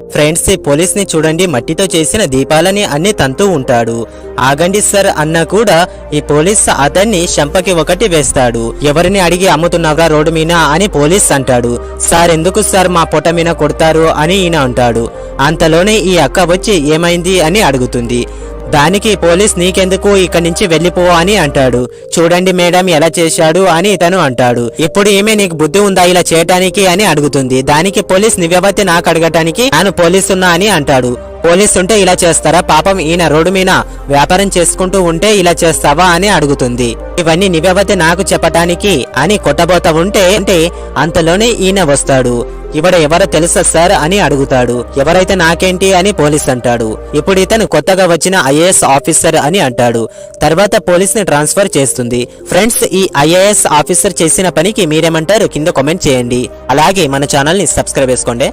Friends ఈ పోలీస్ని చూడండి. మట్టితో చేసిన దీపాలని అన్ని తంతూ ఉంటాడు. ఆగండి సార్ అన్నా కూడా ఈ పోలీస్ అతన్ని శంపకి ఒకటి వేస్తాడు. ఎవరిని అడిగి అమ్ముతున్నావురా రోడ్డు మీద అని పోలీస్ అంటాడు. సార్ ఎందుకు సార్ మా పొట్ట మీద కొడతారు? అని ఈయన అంటాడు. అంతలోనే ఈ అక్క వచ్చి ఏమైంది? అని అడుగుతుంది. దానికి పోలీస్ నీకెందుకు ఇక్కడి నుంచి వెళ్ళిపో అని అంటాడు. చూడండి మేడం ఎలా చేశాడు అని ఇతను అంటాడు. ఇప్పుడు ఏమే నీకు బుద్ధి ఉందా ఇలా చేయటానికి అని అడుగుతుంది. దానికి పోలీస్ నివ్యవతి నాకు అడగటానికి? నేను పోలీస్ ఉన్నా అని అంటాడు. పోలీస్ ఉంటే ఇలా చేస్తారా? పాపం ఈయన రోడ్డు మీద వ్యాపారం చేసుకుంటూ ఉంటే ఇలా చేస్తావా అని అడుగుతుంది. ఇవన్నీ నివ్యవతి నాకు చెప్పటానికి అని కొట్టబోతా ఉంటే అంటే అంతలోనే ఈయన వస్తాడు. ఇవడ ఎవరో తెలుసా సార్ అని అడుగుతాడు. ఎవరైతే నాకేంటి అని పోలీస్ అంటాడు. ఇప్పుడు ఇతను కొత్తగా వచ్చిన ఐఏఎస్ ఆఫీసర్ అని అంటాడు. తర్వాత పోలీస్ని ట్రాన్స్ఫర్ చేస్తుంది. ఫ్రెండ్స్ ఈ ఐఏఎస్ ఆఫీసర్ చేసిన పనికి మీరేమంటారు? కింద కామెంట్ చేయండి. అలాగే మన ఛానల్ని సబ్స్క్రైబ్ చేసుకోండి.